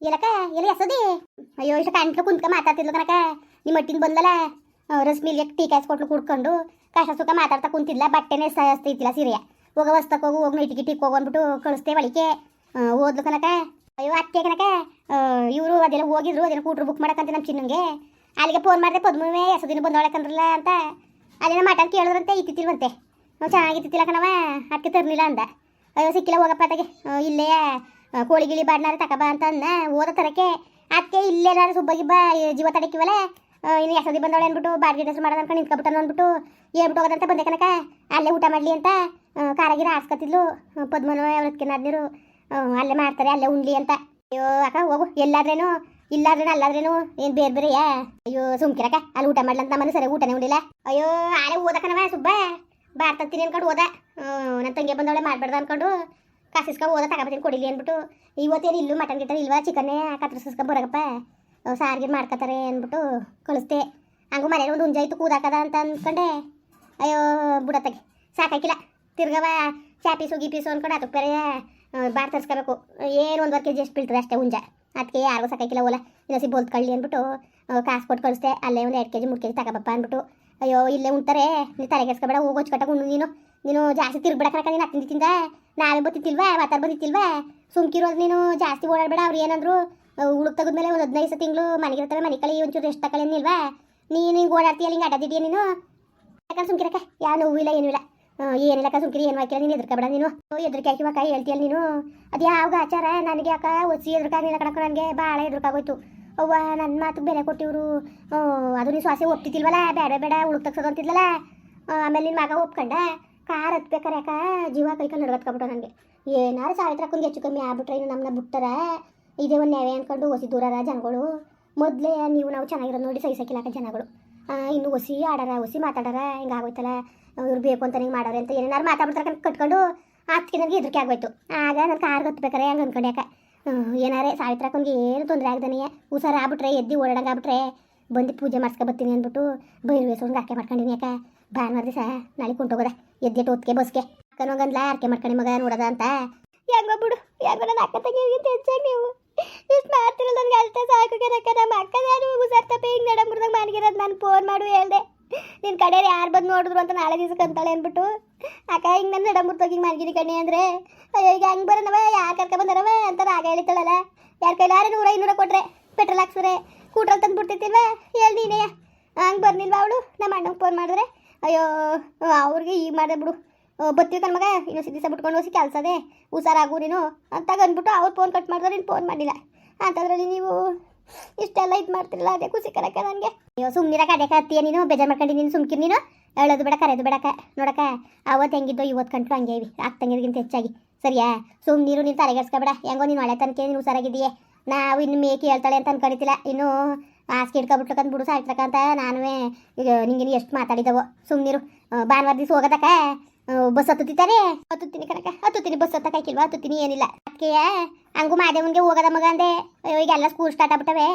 ಎಲ್ಲಕ ಎಲ್ಲಿ ಎಸದಿ ಅಯ್ಯೋ ಇಷ್ಟ ಕಾಣ್ಕ ಕುಂತ್ಕ ಮಾತಾಡ್ತಿದ್ಲು ಕನಕ ನಿಮ್ಮ ಮಟ್ಟಿನ ಬಂದಲ್ಲ? ಎಕ್ ಟೀ ಕಾಯ್ಸ್ ಕೊಟ್ಲು ಕುಡ್ಕೊಂಡು. ಕಷ್ಟ ಸುಖ ಮಾತಾಡ್ತಾ ಕುಂತಿದ್ಲ ಬಟ್ಟೆನೇ ಸಹಿಸ್ತಿದ್ದಿಲ್ಲ ಸೀರೆಯ ಹೋಗ ವಸ್ತಕ್ಕೆ ಹೋಗು ಹೋಗಿ ನೈಟಿಗೆ ಟೀಕ್ ಹೋಗಿ ಅಂದ್ಬಿಟ್ಟು ಕಳಿಸ್ತೇ ಬಳಿಕೆ ಓದ್ಲು ಕನಕ ಅಯ್ಯೋ ಅತ್ತೆ ಕನಕ ಇವರು ಅದೆಲ್ಲ ಹೋಗಿದ್ರು ಅದೆಲ್ಲ ಕೂಟ್ರು ಬುಕ್ ಮಾಡಕ್ಕಂತ ನಮ್ಮ ಚಿನ್ನಂಗೆ. ಅಲ್ಲಿಗೆ ಫೋನ್ ಮಾಡಿದೆ ಪದ್ಮವೇ ಎಸದಿನ ಬಂದೊಳಕಂದ್ರಲ್ಲ ಅಂತ. ಅದೇನೋ ಮಾತಾಡ್ ಕೇಳಿದ್ರಂತೆ ಇತ್ತಿತ್ತಿಲ್ವಂತೆ ಚೆನ್ನಾಗಿತ್ತಿಲ್ಲ ಕಣವ ಅಕ್ಕಿ ತರಲಿಲ್ಲ ಅಂದ. ಅಯ್ಯೋ ಸಿಕ್ಕಿಲ್ಲ ಹೋಗಪ್ಪ ತಗೆ ಆ, ಇಲ್ಲೇ ಕೋಳಿ ಗಿಳಿ ಬಾಡ್ನಾರ ತಕಬ ಅಂತ ಅಂದ ಓದ ತರಕ್ಕೆ ಅದಕ್ಕೆ ಇಲ್ಲೇ ನಾನು ಸುಬ್ಬಗಿಬ್ಬ ಜೀವ ತಡಕಿವಲ್ಲ ಇನ್ನು ಎಸದಿ ಬಂದವಳೆ ಅಂದ್ಬಿಟ್ಟು ಬಾಡಿಗೆ ಡ್ರೆಸ್ ಮಾಡೋದು ಅನ್ಕೊಂಡು ನಿಂತ್ಕೊಬಿಟ್ಟು ಅಂದ್ಬಿಟ್ಟು ಹೇಳ್ಬಿಟ್ಟು ಹೋಗೋದಂತ ಬಂದೆ ಕನಕ ಅಲ್ಲೇ ಊಟ ಮಾಡಲಿ ಅಂತ ಕಾರಾಗಿರ ಆಡ್ಸ್ಕೊತಿದ್ಲು ಪದ್ಮನು ಅವ್ರದಕ್ಕೆ ಅಲ್ಲೇ ಮಾಡ್ತಾರೆ, ಅಲ್ಲೇ ಉಣ್ಲಿ ಅಂತ. ಅಯ್ಯೋ ಅಕ್ಕ, ಹೋಗು. ಎಲ್ಲಾದ್ರೇನು, ಇಲ್ಲಾದ್ರೇನು, ಅಲ್ಲಾದ್ರೇನು, ಏನು ಬೇರೆ ಬೇರೆಯಾ ಅಯ್ಯೋ ಸುಮ್ಕಿರಕ್ಕ ಅಲ್ಲಿ ಊಟ ಮಾಡ್ಲಂತ ಅಂತ ಸರಿ ಊಟನೇ ಉಂಡಿಲ್ಲ ಅಯ್ಯೋ ಆಳೆ ಓದಕನವ ಸುಬ್ಬ. ಬಾರ್ತಂತೀನಿ ಅನ್ಕೊಂಡು ಓದ ನನ್ನ ತಂಗಿ ಬಂದವಳೆ ಮಾಡ್ಬಾರ್ದು ಅನ್ಕೊಂಡು ಕಾಸಿಸ್ಕೊಂಡು ಓದ ತಗೋಬತ್ತೀನಿ ಕೊಡಿಲಿ ಅಂದ್ಬಿಟ್ಟು, ಇವತ್ತೇನು ಇಲ್ಲೂ ಮಟನ್ ಗಿಟನ್ ಇಲ್ವಾ ಚಿಕನ್ನೇ ಕತ್ರಿಸ್ಕ ಬರಗಪ್ಪ. ಸಾರಿಗೆ ಮಾಡ್ಕೊತಾರೆ ಅಂದ್ಬಿಟ್ಟು ಕಳಿಸ್ದೆ. ಹಂಗು ಮನೇಲಿ ಒಂದು ಹುಂಜಾಯ್ತು ಕೂದಾಕದ ಅಂತ ಅಂದ್ಕೊಂಡೆ ಅಯ್ಯೋ ಬುಡತ್ತಗೆ ಸಾಕಾಕಿಲ್ಲ ತಿರ್ಗವ ಗಿ ಪೀಸು ಅನ್ಕೊಂಡು ಅದಕ್ಕೆ ಬೇರೆ ಬಾರ್ ತರಿಸ್ಕೋಬೇಕು. ಏನು ಒಂದುವರೆ ಕೆ ಜಿ ಎಷ್ಟು ಬೀಳ್ತದೆ ಅಷ್ಟೇ ಹುಂಜ. ಅದಕ್ಕೆ ಯಾರಿಗೂ ಸಾಕಾಕಿಲ್ಲ ಓಲ. ಇನ್ನೊಸಿ ಬೋಲ್ತ್ಕೊಳ್ಳಿ ಅಂದ್ಬಿಟ್ಟು ಕಾಸು ಕೊಟ್ಟು ಕಳಿಸ್ದೆ. ಅಲ್ಲೇ ಒಂದು ಎರಡು ಕೆ ಜಿ ಮೂರು ಕೆ ಜಿ ತಗೋಬಪ್ಪ ಅಂದ್ಬಿಟ್ಟು, ಅಯ್ಯೋ, ಇಲ್ಲೇ ಉಣ್ತಾರೆ. ನೀನು ತಲೆ ಕೆಡ್ಸ್ಕೊಬೇಡ ಹೋಗಿ ಕಟ್ಟಾಗ ಉಣ್ಣು ನೀನು. ನೀನು ಜಾಸ್ತಿ ತಿರ್ಬಿಡಕ್ಕ ನೀನು ಹತ್ತಿನ ತಿಂದ. ನಾವೇ ಬತ್ತಿತ್ತಿಲ್ವಾ ಮಾತಾಡ್ ಬಂದಿತ್ತಿಲ್ವಾ ಸುಮ್ಕಿರೋದು ನೀನು ಜಾಸ್ತಿ ಓಡಾಡಬೇಡ ಅವ್ರು ಏನಂದ್ರು ಉಳುಕ್ ತೆಗೆದ್ಮೇಲೆ ಒಂದು ಹದಿನೈದು ತಿಂಗಳು ಮನೆಗೆ ಇರ್ತಾರೆ ಮನೆ ಕಳಿ ಒಂಚೂರು ಎಷ್ಟು ತಗೊಳ್ಳಿ ನಿಲ್ವಾ ನೀನು ಹಿಂಗೆ ಓಡಾಡ್ತೀಯ ಹಿಂಗೆ ಅಡ್ಡದಿದೆಯಾ ನೀನು? ಯಾಕಂದ್ರೆ ಸುಮ್ಕಿರಕ್ಕ ಯಾವ ನೋವು ಇಲ್ಲ ಏನೂ ಇಲ್ಲ. ಆ, ಏನಿಲ್ಲಕ್ಕ ಸುಮ್ಕಿರಿ ಏನು ಹಾಕಿಲ್ಲ ನೀನು ಎದ್ರಕಬೇಡ ನೀನು. ಎದ್ರಿಕೆ ಮಕ್ಕ ಹೇಳ್ತೀಯಲ್ಲ ನೀನು? ಅದು ಯಾವಾಗ ಆಚಾರ? ನನಗೆ ಯಾಕ ಒಸಿ ಎದ್ರಕಾಗಿಲ್ಲ ಕಣಕ್ಕ ನನಗೆ ಭಾಳ ಎದ್ರಕಾಗೋಯ್ತು ಅವ್ವ ನನ್ನ ಮಾತು ಬೆಲೆ ಕೊಟ್ಟಿವ್ರು. ಅದು ನೀನು ಸ್ವಾಸೆ ಒಪ್ತಿತ್ತಿಲ್ವಲ್ಲ ಬೇಡ ಬೇಡ ಉಳುಕ್ ತಗ್ಸೋದು ಆಮೇಲೆ ನಿನ್ನ ಮಗ ಒಪ್ಕೊಂಡ? ಕಾರ್ ಹತ್ಬೇಕಾರೆ ಯಾಕ? ಜೀವ ಕೈಕೊಂಡು ನಡ್ಗತ್ಕೊಬಿಟ್ಟು ನನಗೆ ಏನಾರು ಸಾವಿತ್ರಕ್ಕೊಂದು ಹೆಚ್ಚು ಕಮ್ಮಿ ಆಗ್ಬಿಟ್ರೆ ಇನ್ನು ನಮ್ಮನ್ನ ಬಿಟ್ಟಾರ. ಇದೇ ಒಂದು ನ್ಯಾಯ ಅಂದ್ಕೊಂಡು ಒಸಿ ದೂರಾರ ಜನಗಳು. ಮೊದಲೇ ನೀವು ನಾವು ಚೆನ್ನಾಗಿರೋದು ನೋಡಿ ಸಹಿಸಕ್ಕಿಲ್ಲ ಜನಗಳು. ಇನ್ನು ಒಸಿ ಆಡಾರ, ಒಸಿ ಮಾತಾಡಾರ, ಹಿಂಗೆ ಆಗೋಯ್ತಲ್ಲ. ಇವ್ರು ಬೇಕು ಅಂತ ಹಿಂಗೆ ಮಾಡೋರು ಅಂತ ಏನಾರು ಮಾತಾಡ್ಬಿಡ್ತಾರೆ ಕಣ್ ಕಟ್ಕೊಂಡು ಅದಕ್ಕೆ ನನಗೆ ಹೆದರಿಕೆ ಆಗೋಯ್ತು ಆಗ ನಾನು ಕಾರ್ ಗೊತ್ತಬೇಕಾರೆ ಹಂಗೆ ಅನ್ಕೊಂಡು ಯಾಕೆ ಏನಾರೇ ಸಾವಿತ್ರಕ್ಕೊಂದು ಏನು ತೊಂದರೆ ಆಗ್ದಾನೆ. ಹುಷಾರು ಆಗ್ಬಿಟ್ರೆ ಎದ್ದು ಓಡಾಡಂಗೆ ಆಗ್ಬಿಟ್ರೆ ಬಂದು ಪೂಜೆ ಮಾಡ್ಸ್ಕೊ ಬರ್ತೀನಿ ಅಂದ್ಬಿಟ್ಟು ಬೈರ್ವೇಸೊಂದು ಆಕೆ ಮಾಡ್ಕೊಂಡಿನಿ ಯಾಕೆ ಭಾನುವಾರ ದಿವಸ ನಾಳೆ ಕುಂಟೋಗೋದ ಎದ್ದೆಟ್ಟು ಹೊತ್ತಿಗೆ ಬಸ್ಗೆ. ಅಕ್ಕನೋಗಂದ್ಲ ಆರ್ಕೆ ಮಾಡ್ಕೊಂಡು ಮಗ ನೋಡದ ಅಂತ. ಹೆಂಗೋ ಬಿಡು ಹೆಂಗೋ ನನ್ನ ಅಕ್ಕ ತಂಗಿಗೆ ಹೆಚ್ಚಾಗಿ ನೀವು? ಇಷ್ಟು ಮಾಡ್ತಿರಲ್ಲ ನನಗೆ ಅಷ್ಟೇ ಸಾಕು ಕನಕ ನಮ್ಮ ಅಕ್ಕ ನಾನು ಹುಷಾರ್ ತಪ್ಪಿ ಹಿಂಗೆ ಮುರಿದಾಗ ಮನೆಗಿರೋದು ನಾನು ಫೋನ್ ಮಾಡು ಹೇಳ್ದೆ. ನಿನ್ನ ಕಡೆ ಯಾರು ಬಂದು ನೋಡಿದ್ರು ಅಂತ ನಾಳೆ ದಿವಸಕ್ಕೆ ಅಂತಾಳೆ ಅಂದ್ಬಿಟ್ಟು. ಅಕ್ಕ ಹಿಂಗೆ ನನ್ನ ನಡಂಬಿಡ್ತೋಗಿ ಹಿಂಗೆ ಮಾಡಿಗಿರಿ ಕಣ್ಣಿ ಅಂದರೆ. ಅಯ್ಯೋ, ಈಗ ಹಂಗೆ ಬರೋಣವ ಯಾರು ಕರ್ಕ ಬಂದರವ? ಅಂತ ಆಗ ಹೇಳ್ತಾಳಲ್ಲ ಯಾರ ಕೈಲಾರ ನೂರ, ಐನೂರ ಕೊಟ್ರೆ ಪೆಟ್ರೋಲ್ ಹಾಕ್ಸ್ರೆ. ಕೂಟ್ರಲ್ಲಿ ತಂದು ಬಿಡ್ತಿರ್ತಿಲ್ವ ಹೇಳ್ದಿ ನೀನೇ ಹಂಗೆ ಬರ್ನಿಲ್ವ ಅವಳು? ನಮ್ಮ ಅಣ್ಣಂಗೆ ಫೋನ್ ಮಾಡಿದ್ರೆ. ಅಯ್ಯೋ ಅವ್ರಿಗೆ ಈಗ ಮಾಡಿದೆ ಬಿಡು. ಬತ್ತೀವಿ ಮಗ, ಇನ್ನು ದಿವಸ ಬಿಟ್ಕೊಂಡು ಹೋಗಿ ಕೆಲಸದೇ. ಹುಷಾರಾಗು ನೀನು ಅಂತ ಅಂದ್ಬಿಟ್ಟು ಅವ್ರು ಫೋನ್ ಕಟ್ ಮಾಡಿದ್ರೆ ನೀನು ಫೋನ್ ಮಾಡಿಲ್ಲ. ಅಂತದ್ರಲ್ಲಿ ನೀವು ಇಷ್ಟೆಲ್ಲ ಇದು ಮಾಡ್ತಿರಲ್ಲ, ಅದೇ ಖುಷಿ ಕರಕ ನನಗೆ. ಅಯ್ಯೋ ಸುಮ್ಮನಿರಕ ಅದೇ ಹತ್ತೀಯ ನೀನು, ಬೇಜಾರು ಮಾಡ್ಕೊಂಡು ನೀನು ಸುಮ್ಕಿ ನೀನು. ಹೇಳೋದು ಬೇಡ ಕರೆಯೋದು ಬೇಡಕ ನೋಡಕ ಅವತ್ತು ಹೆಂಗಿದ್ದೋ ಇವತ್ತು ಕಂಡು ಹಂಗೆ ಇವಿ. ಆಗ್ತಂಗಿರ್ಗಿಂತ ಹೆಚ್ಚಾಗಿ. ಸರಿಯಾ? ಸುಮ್ ನೀರು ನೀನು ತಲೆಗೆಡ್ಸ್ಕೊಬೇಡ. ಹೆಂಗೋ ನೀನು ಒಳ್ಳೆ ತನಕ ನೀನು ಹುಷಾರಾಗಿದ್ದೀಯೇ. ನಾವು ಇನ್ನು ಮೇಕೆ ಹೇಳ್ತಾಳೆ ಅಂತ ಅನ್ಕೊಂಡಿತಿಲ್ಲ ಇನ್ನು ಹಾಸಿಗೆ ಇಟ್ಕೊಬಿಟ್ಲಕ್ಕಂತ ಬಿಡು ಸಾಯ್ತಕ್ಕಂತ ನಾನು ಈಗ ನಿಂಗೆ ಎಷ್ಟು ಮಾತಾಡಿದವೋ ಸುಮ್ಮನಿರು ಭಾನುವಾರ ದಿವಸ ಹೋಗೋದಕ್ಕ ಬಸ್ ಹತ್ತುತ್ತಿದ್ದಾರೆ ಹತ್ತುತ್ತೀನಿ ಕನಕ ಹತ್ತುತ್ತೀನಿ, ಬಸ್ ಹತ್ತಕ್ಕೆ ಹಾಕಿಲ್ವಾ? ಹತ್ತುತ್ತೀನಿ, ಏನಿಲ್ಲ. ಅದಕ್ಕೆ ಹಂಗೂ ಮಾದೇವನ್ಗೆ ಹೋಗೋದ ಮಗ ಅಂದೆ. ಈಗ ಎಲ್ಲ ಸ್ಕೂಲ್ ಸ್ಟಾರ್ಟ್ ಆಗ್ಬಿಟ್ಟವೆ.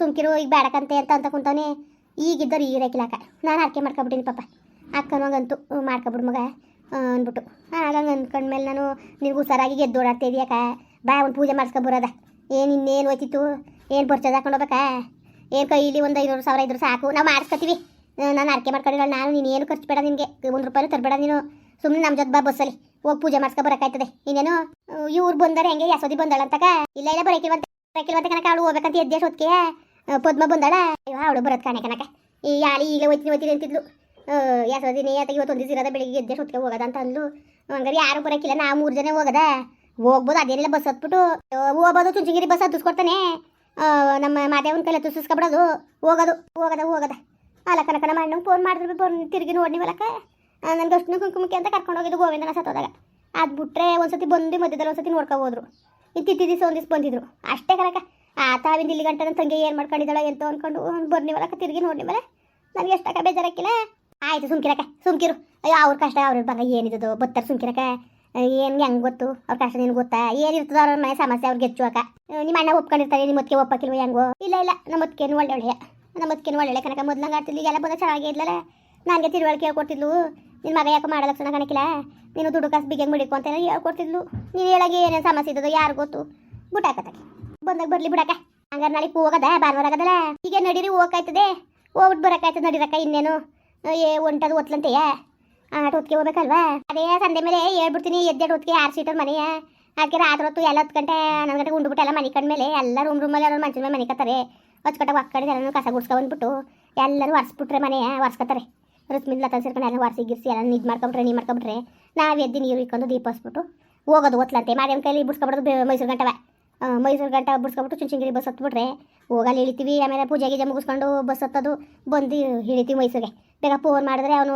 ಸುಮ್ಕಿರು, ಈಗ ಬೇಡಕಂತೆ ಅಂತ ಅಂತ ಕುಂತವನೆ. ಈಗಿದ್ದವ್ರು ಈಗ ಅಕ್ಕ ನಾನು ಆರ್ಕೆ ಮಾಡ್ಕೊಬಿಟ್ಟಿನಿ ಪಾಪ. ಅಕ್ಕನವಾಗಂತೂ ಮಾಡ್ಕೊಬಿಡು ಮಗ ಅಂದ್ಬಿಟ್ಟು. ಆಗ ಅಂದ್ಕೊಂಡ್ಮೇಲೆ ನಾನು ನಿನಗೂ ಸರಾಗಿ ಗೆದ್ದು ಓಡಾಡ್ತಾ ಇದೆಯಾಕ ಬಾ, ಒಂದು ಪೂಜೆ ಮಾಡಿಸ್ಕೊಬರೋದ ಏನು ಇನ್ನೇನು ಹೋಯ್ತಿತ್ತು? ಏನು ಪರ್ಚೇಸ್ ಹಾಕೊಂಡು ಹೋಗ್ಬೇಕಾ? ಏನು ಕೈಲಿ ಒಂದು ಐನೂರು ಸಾವಿರ ಇದ್ರು ಸಾಕು. ನಾವು ಮಾಡಿಸ್ಕೊತೀವಿ. ನಾನು ಅರ್ಕೆ ಮಾಡ್ಕೊಂಡಿಲ್ಲ ನಾನು, ನೀನು ಏನು ಖರ್ಚು ಬೇಡ ನಿನಗೆ. ಒಂದು ರೂಪಾಯಿ ತರಬೇಡ ನೀನು. ಸುಮ್ಮನೆ ನಮ್ಮ ಜೊತೆ ಬಾ ಬಸ್ಸಲ್ಲಿ. ಹೋಗಿ ಪೂಜೆ ಮಾಡ್ಸ್ಕೊ ಬರೋಕ್ಕಾಯ್ತದೆ ಇನ್ನೇನು? ಇವ್ರು ಬಂದರೆ ಹೆಂಗೆ? ಯಾಸೋದಿ ಬಂದಾಳ ಅಂತಕ? ಇಲ್ಲ ಇಲ್ಲ ಬರೋಕಿಲ್ವಂತ ಬರೋಕಿಲ್ವಂತ ಕನಕ ಅವಳು ಹೋಗ್ಬೇಕಂತ ಎದ್ದೆ ಹೊತ್ತಿಗೆ ಪದ್ಮ ಬಂದಾಳ. ಅವಳು ಬರೋದು ಕಾಣೆ ಕನಕ ಈ ಯಾಳಿ ಈಗ ಹೋಯ್ತೀನಿ ಹೋಯ್ತೀನಿ ಅಂತಿದ್ಲು. ಯಸೋದಿನಿ ಆತ ಇವತ್ತು ಒಂದು ದಿವಸ ಬೆಳಿಗ್ಗೆ ಎದ್ದೆ ಹೊತ್ತಿಗೆ ಹೋಗೋದ ಅಂತ ಅಂದ್ಲು. ಹಂಗಾರೆ ಯಾರು ಬರೋಕಿಲ್ಲ. ನಾ ಮೂರು ಜನ ಹೋಗದ. ಹೋಗ್ಬೋದು, ಅದೇನಿಲ್ಲ, ಬಸ್ ಹತ್ಬಿಟ್ಟು. ಹೋಗ್ಬೋದು, ಚುಂಚಿಗಿರಿ ಬಸ್ ಹತ್ತಿಸ್ಕೊಡ್ತಾನೆ. ನಮ್ಮ ಮಾದೇವನ ಕೈಲಿ ತುಸಿಸ್ಕೊಬಿಡೋದು ಹೋಗೋದು, ಹೋಗದ ಹೋಗದ. ಅಲ್ಲ ಕನಕನ ಮಣ್ಣು ಫೋನ್ ಮಾಡಿದ್ರು ಫೋನ್ ತಿರುಗಿ ನೋಡಿವಲಕ್ಕ ನನಗೆ ಅಷ್ಟು ಕುಂಕುಮಕ್ಕೆ ಅಂತ ಕರ್ಕೊಂಡು ಹೋಗಿದ್ದು ಗೋವಿಂದನ ಸತ್ತೋದಾಗ ಅದು ಬಿಟ್ರೆ ಒಂದ್ಸತಿ ಬಂದು ಮಧ್ಯದಲ್ಲಿ ಒಂದ್ಸತಿ ಸತಿ ಹೋದ್ರು. ಇತ್ತಿತ್ತಿ ತಿತ್ತಿ ದಿವಸ ಒಂದು ದಿವಸ ಬಂದಿದ್ರು. ಅಷ್ಟೇ ಕನಕ ಆ ತಾವಿಂದ ಇಲ್ಲಿ ಗಂಟೆ ನನ್ನ ತಂಗಿ ಏನು ಮಾಡ್ಕೊಂಡಿದ್ದಾಳೆ ಎಂತ ಅಂದ್ಕೊಂಡು ಬರ್ನಿವಲ್ಲಕ್ಕ ತಿರುಗಿ ಮೇಲೆ ನನಗೆ ಎಷ್ಟಕ್ಕ ಬೇಜಾರಕ್ಕಿಲ್ಲ ಆಯ್ತು ಸುಮ್ಕಿರಕ ಸುಮ್ಕಿರು. ಅಯ್ಯೋ, ಅವ್ರ ಕಷ್ಟ, ಅವ್ರ ಬಂಗ ಏನಿದ್ದು, ಬತ್ತಾರೆ ಸುಮ್ಕಿರಕ್ಕ. ಏನು ಹೆಂಗ್ ಗೊತ್ತು? ಅವ್ರ ಕಷ್ಟ ನಿನ್ ಗೊತ್ತಾ? ಏನಿರ್ತದ ಅವ್ರ ಮನೆ ಸಮಸ್ಯೆ ಅವ್ರಿಗೆ ಹೆಚ್ಚುವಕ ನಿಮ್ಮ ಅಣ್ಣ ಒಪ್ಕೊಂಡಿರ್ತಾರೆ ನಿಮ್ಮ ಮತ್ತೆ ಒಪ್ಪಕ್ಕಿಲ್ವ ಹೆಂಗೋ? ಇಲ್ಲ ಇಲ್ಲ, ನಮ್ಮ ಮತ್ತೇನು ಒಳ್ಳೆ ಒಳ್ಳೆಯ ನಮ್ಮ ಮತ್ತೇನು ಒಳ್ಳೆ ಕನಕ ಮೊದ್ಲಂಗೆ ಆಡ್ತಿದ್ಲು, ಈಗೆಲ್ಲ ಬಂದ ಚೆನ್ನಾಗಿ ಇದ್ಲಲ್ಲ. ನನಗೆ ತಿಳುವಳಿಕೆ ಹೇಳ್ಕೊಟ್ಟಿದ್ಲು ನಿನ್ನ ಮಗ ಯಾಕೆ ಮಾಡಲಕ್ಕ ಲಕ್ಷಣ ಕಣಕಿಲ್ಲ? ನೀನು ದುಡ್ಡು ಕಾಸು ಬಿಗ್ಗೆ ಮಡಿಕೊ ಅಂತ ಹೇಳ್ಕೊಡ್ತಿದ್ಲು ನೀನು ಹೇಳಗೆ ಏನೇನು ಸಮಸ್ಯೆ ಇದ್ದದೋ ಯಾರು ಗೊತ್ತು? ಬುಟ್ಟಾಕತ್ತಕ್ಕೆ ಬಂದಾಗ ಬರ್ಲಿ ಬಿಡಕ್ಕ. ಹಂಗಾರೆ ನಾಳೆ ಹೋಗದ ಭಾನುವಾರ ಆಗದಲ್ಲ? ಈಗ ನಡೀರಿ, ಹೋಗಾಯ್ತದೆ. ಹೋಗ್ಬಿಟ್ಟು ಬರೋಕಾಯ್ತದೆ ನಡೀರಕ್ಕ ಇನ್ನೇನು? ಏ, ಒಂಟದು ಒತ್ಲಂತೆಯ? ಆಟ ಹೊತ್ತಿಗೆ ಹೋಗ್ಬೇಕಲ್ವಾ? ಅದೇ ಸಂಜೆ ಮೇಲೆ ಹೇಳ್ಬಿಡ್ತೀನಿ ಎದ್ದೆಡ್ ಹೊತ್ತಿಗೆ ಆರು ಸೀಟರ್ ಮನೆಯ ಅದಕ್ಕೆ ರಾತ್ರಿ ಹೊತ್ತು ಎಲ್ಲ ಹತ್ತು ಗಂಟೆ, ಹನ್ನೊಂದು ಗಂಟೆಗೆ ಉಂಡ್ಬಿಟ್ಟು ಎಲ್ಲ ಮನೆ ಕಂಡ್ಮೇಲೆ ಎಲ್ಲ ರೂಮ್ ರೂಮಲ್ಲಿ ಅವ್ರ ಮಂಚದ ಮೇಲೆ ಮನೆ ಕತ್ತಾರೆ. ಹೊಚ್ಕಟ್ಟ ಒಕ್ಕಡೆ ಎಲ್ಲನೂ ಕಸ ಗುಡ್ಸ್ಕೊಂಡ್ಬಿಟ್ಟು ಎಲ್ಲರೂ ಒರೆಸ್ಬಿಟ್ರೆ ಮನೆಯ ಒರೆಸ್ಕೊತಾರೆ ರುಚ್ಮಿಂದ ಲತಾ ಎಲ್ಲ ಒರೆಸಿ ಗಿರ್ಸಿ ಎಲ್ಲ ಇದು ಮಾಡ್ಕೊಂಬಿಟ್ರೆ, ನೀ ಮಾಡ್ಕೊಂಬಿಟ್ರೆ ನಾವು ಎದ್ದು ನೀರು ಇಕ್ಕೊಂಡು ದೀಪ ಹಸ್ಬಿಟ್ಟು ಹೋಗೋದು ಒತ್ಲಂತೆ ಮಾದೇವನ ಕೈಲಿ ಬಿಡ್ಸ್ಕೊಬಿಡೋದು ಮೈಸೂರು ಗಂಟವೆ. ಮೈಸೂರು ಗಂಟ ಬಿಡ್ಸ್ಕೊಬಿಟ್ಟು ಚುಂಚನಗಿರಿ ಬಸ್ ಹತ್ಬಿಟ್ರೆ ಹೋಗಲ್ಲಿ ಇಳಿತೀವಿ. ಆಮೇಲೆ ಪೂಜೆ ಗೀಜೆ ಮುಗಿಸ್ಕೊಂಡು ಬಸ್ ಹತ್ತೋದು. ಬಂದು ಇಳಿತೀವಿ ಮೈಸೂರಿಗೆ. ಬೇಗ ಫೋನ್ ಮಾಡಿದ್ರೆ ಅವನು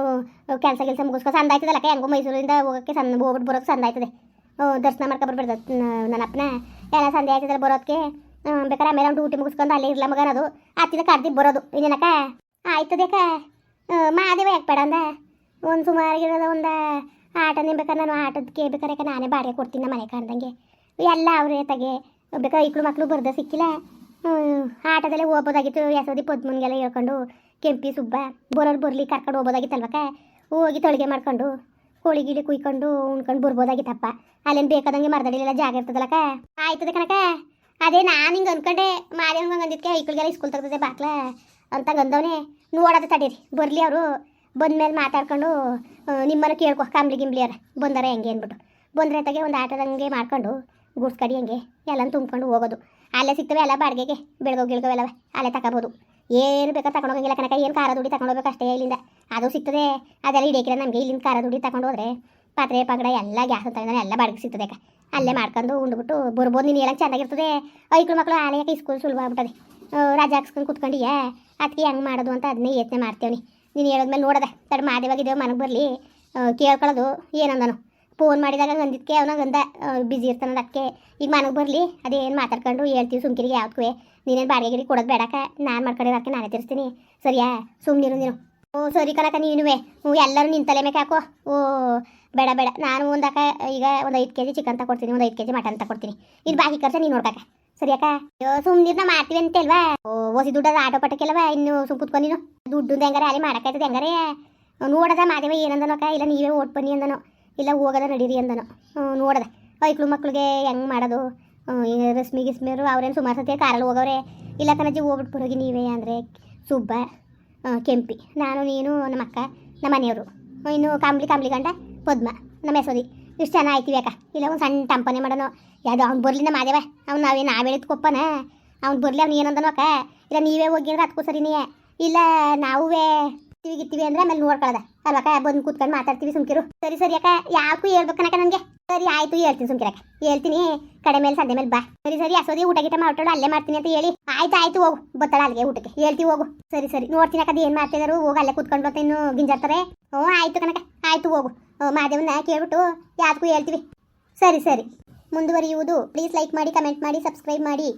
ಕೆಲಸ ಕೆಲಸ ಮುಗಿಸ್ಕೊ ಸಂದ ಆಯ್ತದಲ್ಲಕ್ಕ ಹೆಂಗೋ ಮೈಸೂರಿಂದ ಹೋಗೋಕ್ಕೆ ಸಂದ, ಹೋಗ್ಬಿಟ್ಟು ಬರೋಕ್ಕೆ ಸಂದ ಆಯ್ತದೆ. ದರ್ಶನ ಮಾಡ್ಕೊಬರ್ಬಿಡ್ದು ನನ್ನ ಅಪ್ಪನ ಎಲ್ಲ ಸಂದೆ ಆಯ್ತದಲ್ಲ ಬರೋದಕ್ಕೆ ಬೇಕಾದ್ರೆ ಆಮೇಲೆ ಅವ್ನು ಡ್ಯೂಟಿ ಮುಗಿಸ್ಕೊಂಡು ಅಲ್ಲೇ ಇರ್ಲ ಮಗನದು ಹತ್ತಿದ ಕರ್ದಿ ಬರೋದು. ಇನ್ನೇನಕ್ಕ? ಆಯ್ತದೇಕ ಮಾದೇವ ಯಾಕೆ ಬೇಡ ಅಂದ? ಒಂದು ಸುಮಾರಿಗಿರೋದ ಒಂದು ಆಟ ನಿಂಬೇಕಾದ್ರೆ ನಾನು ಆಟದಕ್ಕೆ ಬೇಕಾರೆ ನಾನೇ ಬಾಡಿಗೆ ಕೊಡ್ತೀನಿ ನಮ್ಮ ಮನೆ ಕಾಣ್ದಂಗೆ. ಎಲ್ಲ ಅವರೇ ತಗೆ. ಬೇಕಾದ್ರೆ ಇಕ್ಳು ಮಕ್ಕಳು ಬರ್ದ ಸಿಕ್ಕಿಲ್ಲ. ಆಟದಲ್ಲೇ ಹೋಗ್ಬೋದಾಗಿತ್ತು. ಯಸೋದಿ ಪದ್ಮನ್ಗೆಲ್ಲ ಹೇಳ್ಕೊಂಡು ಕೆಂಪಿ ಸುಬ್ಬ, ಬರೋರು ಬರ್ಲಿ ಕರ್ಕೊಂಡು ಹೋಗೋದಾಗಿತ್ತಲ್ವಕ್ಕ ಹೋಗಿ ತೊಳಿಗೆ ಮಾಡ್ಕೊಂಡು, ಕೋಳಿ ಗಿಳಿ ಕುಯ್ಕೊಂಡು, ಉಣ್ಕೊಂಡು ಬರ್ಬೋದಾಗಿತ್ತಪ್ಪ. ಅಲ್ಲೇನು ಬೇಕಾದಂಗೆ ಮರದಡಿಲೆಲ್ಲ ಜಾಗ ಇರ್ತದಲ್ಲಕ್ಕ? ಆಯ್ತದೆ ಕಣಕ ಅದೇ ನಾನು ಹಿಂಗೆ ಅಂದ್ಕೊಂಡೆ ಹಂಗೆ ಅಂದಿದ್ಕೆ ಐಕ್ಳಿಗೆಲ್ಲ ಸ್ಕೂಲ್ ತೆಗ್ದದೆ ಬಾಕ್ಲ. ಅಂತ ಗಂದವನೆ ನೋಡೋದು ತಡೀರಿ, ಬರಲಿ ಅವರು. ಬಂದ್ಮೇಲೆ ಮಾತಾಡ್ಕೊಂಡು ನಿಮ್ಮನ್ನು ಕೇಳ್ಕೊ ಕಾಂಬ್ಲಿ ಗಿಂಬ್ಲಿ ಅರ ಬಂದಾರೆ ಹೆಂಗೆ? ಅಂದ್ಬಿಟ್ಟು. ಬಂದರೆ ತಗೆ ಒಂದು ಆಟದಂಗೆ ಮಾಡ್ಕೊಂಡು, ಗೂಡ್ಸ್ ಕಡಿ ಹಂಗೆ ಎಲ್ಲ ತುಂಬ್ಕೊಂಡು ಹೋಗೋದು. ಅಲ್ಲೇ ಸಿಗ್ತವೆ ಎಲ್ಲ ಬಾಡಿಗೆಗೆ ಬೆಳಗೋ ಗಿಳ್ಗವೆಲ್ಲವೆ ಅಲ್ಲೇ ತಗೋಬೋದು ಏನು ಬೇಕಾದ್ರೆ ಹೋಗಿಲ್ಲ ಕನಕ ಏನು ಖಾರ ದುಡಿ ತಗೊಂಡೋಗ್ಬೇಕು ಅಷ್ಟೇ ಇಲ್ಲಿಂದ. ಅದು ಸಿಗ್ತದೆ. ಅದೆಲ್ಲ ಹಿಡಿಯಕ್ಕಿಲ್ಲ ನಮಗೆ ಇಲ್ಲಿಂದ ಖಾರ ದುಡಿ ತಗೊಂಡು ಹೋದ್ರೆ ಪಾತ್ರೆ, ಪಗಡ, ಎಲ್ಲ ಗ್ಯಾಸ್ ಅಂತ ಎಲ್ಲ ಬಾಡಿಗೆ ಸಿಗ್ತದೆ ಅಲ್ಲೇ ಮಾಡ್ಕೊಂಡು ಉಂಡ್ಬಿಟ್ಟು ಬರ್ಬೋದು. ನೀನು ಹೇಳಕ್ಕೆ ಚೆನ್ನಾಗಿರ್ತದೆ. ಐಕ್ಳು ಮಕ್ಕಳು ಆಲೆಯಕ್ಕೆ ಸ್ಕೂಲ್ ಸುಲಭ ಆಗ್ಬಿಟ್ಟದೆ. ರಜಾ ಹಾಕ್ಸ್ಕೊಂಡು ಕುತ್ಕೊಂಡಿಯಾ? ಅದಕ್ಕೆ ಹೆಂಗೆ ಮಾಡೋದು ಅಂತ ಅದನ್ನೇ ಯೋಚನೆ ಮಾಡ್ತೇವೆ ನೀನು ಹೇಳೋದ್ಮೇಲೆ ನೋಡದೆ. ತಡ ಮಾದೇವಾಗಿದ್ದೇವೆ ಮನೆಗೆ ಬರಲಿ. ಕೇಳ್ಕೊಳ್ಳೋದು ಏನಂದನು? ಫೋನ್ ಮಾಡಿದಾಗ ಗಂದಿದ್ಕೆ ಅವನ ಗಂದ ಬಿಜಿ ಇರ್ತಾನೆ ಅದಕ್ಕೆ, ಈಗ ಮನೆಗೆ ಬರಲಿ, ಅದೇನು ಮಾತಾಡ್ಕೊಂಡು ಹೇಳ್ತೀವಿ ಸುಮ್ಕಿರಿಗೆ ಯಾವ್ದಕ್ಕೂ ನೀನೇನು ಬಾಡಿಗೆ ಗಿಡಿ ಕೊಡೋದು ಬೇಡಕ ನಾನು ಮಾಡ್ಕೊಂಡಿರೋಕ್ಕೆ ನಾನೇ ತಿರ್ಸ್ತೀನಿ. ಸರಿಯಾ? ಸುಮ್ಮನಿರು ನೀನು. ಓ, ಸರಿ ಕಣಕ ನೀನುವೆ. ಹ್ಞೂ, ಎಲ್ಲರೂ ನಿನ್ನ ತಲೆ ಮೇಲೆ ಹಾಕೋ. ಓ, ಬೇಡ ಬೇಡ. ನಾನು ಒಂದಕ್ಕ ಈಗ ಒಂದು ಐದು ಕೆ ಜಿ ಚಿಕನ್ ತಗೊಡ್ತೀನಿ ಒಂದು ಐದು ಕೆ ಜಿ ಮಟನ್ ತಗೊಡ್ತೀನಿ ಇದು ಬಾಕಿ ಖರ್ಚು ನೀನು ನೋಡ್ಕಾಕ ಸರಿಯಾಕ ಅಯ್ಯೋ ಸುಮ್ಮನಿರ್ನ ಮಾಡ್ತೀವಿ ಅಂತ ಅಲ್ವಾ ಓ ಹೊಸಿ ದುಡ್ಡದ ಆಟೋ ಪಟ್ಟಕ್ಕೆಲ್ಲವ ಇನ್ನು ಸುಮ್ ಕುತ್ಕೊ ನೀನು. ದುಡ್ಡು ಹೆಂಗಾರೆ ಅಲ್ಲಿ ಮಾಡಕ್ಕಾಯ್ತದೆ ಹೆಂಗಾರೆ ನೋಡದ ಮಾದೇವ ಏನಂದನೋಕ ಇಲ್ಲ ನೀವೇ ಓಟ್ ಬನ್ನಿ ಅಂದನೋ. ಇಲ್ಲ ಹೋಗದ ನಡೀರಿ ಅಂದನು. ನೋಡದೆ. ಐಕ್ಳು ಮಕ್ಳಿಗೆ ಹೆಂಗೆ ಮಾಡೋದು? ರಶ್ಮಿ ಗಿಸ್ಮಿಯರು ಅವ್ರೇನು ಸುಮಾರು ಸತಿ ಕಾರಲ್ಲಿ ಹೋಗವ್ರೆ. ಇಲ್ಲ ಕಣಜ್ಜಿ ಹೋಗ್ಬಿಟ್ಟು ಬರೋಗಿ ನೀವೇ ಅಂದರೆ ಸುಬ್ಬ ಕೆಂಪಿ. ನಾನು, ನೀನು ನಮ್ಮ ಅಕ್ಕ ನಮ್ಮ ಮನೆಯವರು. ಇನ್ನು ಕಾಂಬ್ಲಿ ಕಾಂಬ್ಲಿ ಗಂಡ, ಪದ್ಮ, ನಮ್ಮ ಹೆಸೋದಿ ಇಷ್ಟು ಜನ ಆಯ್ತೀವಿ ಅಕ್ಕ. ಇಲ್ಲ, ಒಂದು ಸಣ್ಣ ಟಂಪನೆ ಮಾಡೋನು. ಯಾವುದು, ಅವ್ನು ಬರಲಿ ನಮ್ಮ ಮಾದೇವ. ಅವ್ನು ನಾವೇ ನಾವು ಹೇಳಿದ್ ಕೊಪ್ಪನ? ಅವ್ನು ಬರಲಿ, ಅವ್ನು ಏನಂದನು ಅಕ್ಕ. ಇಲ್ಲ, ನೀವೇ ಹೋಗಿದ್ರೆ ಅದಕ್ಕೂ ಸರಿನೇ. ಇಲ್ಲ ನಾವೇ ಗಿತ್ತೀವಿ ಗಿತ್ತೀವಿ ಅಂದ್ರೆ ಆಮೇಲೆ ನೋಡ್ಕೊಳ್ಳೋದ ಅಲ್ವಕ್ಕ ಬಂದು ಕೂತ್ಕೊಂಡು ಮಾತಾಡ್ತೀವಿ ಸುಮ್ಕಿರು. ಸರಿ ಸರಿ ಅಕ್ಕ ಯಾಕೂ ಹೇಳ್ಬೇಕನಕ ನನಗೆ ಸರಿ, ಆಯ್ತು, ಹೇಳ್ತೀನಿ ಸುಮ್ಕಿರಕ್ಕ ಹೇಳ್ತೀನಿ. ಕಡೆ ಮೇಲೆ, ಸಂಡೆ ಮೇಲೆ ಬಾ. ಸರಿ ಸರಿ, ಅಸೋದಿ, ಊಟ ಗೀಟ ಮಾಡ್ತಾಳು ಅಲ್ಲೇ ಮಾಡ್ತೀನಿ ಅಂತ ಹೇಳಿ. ಆಯ್ತು ಆಯ್ತು, ಹೋಗು. ಬತ್ತಳ ಅಲ್ಲಿಗೆ, ಊಟಕ್ಕೆ. ಹೇಳ್ತೀವಿ, ಹೋಗು. ಸರಿ ಸರಿ. ನೋಡ್ತೀನಿ ಅಕ್ಕ ಏನು ಮಾಡ್ತಿದಾರು? ಹೋಗಿ, ಅಲ್ಲೇ ಕೂತ್ಕೊಂಡು ಬರ್ತಾ ಇನ್ನು ಗಿಂಜಾಡ್ತಾರೆ. ಹ್ಞೂ, ಆಯ್ತು ಕನಕ ಆಯ್ತು, ಹೋಗು. ಮಾದೇವನ್ನ ಕೇಳ್ಬಿಟ್ಟು ಯಾವ್ದಕ್ಕೂ ಹೇಳ್ತೀವಿ. ಸರಿ ಸರಿ. ಮುಂದುವರಿಯುವುದು. ಪ್ಲೀಸ್ ಲೈಕ್ ಮಾಡಿ, ಕಮೆಂಟ್ ಮಾಡಿ, ಸಬ್ಸ್ಕ್ರೈಬ್ ಮಾಡಿ.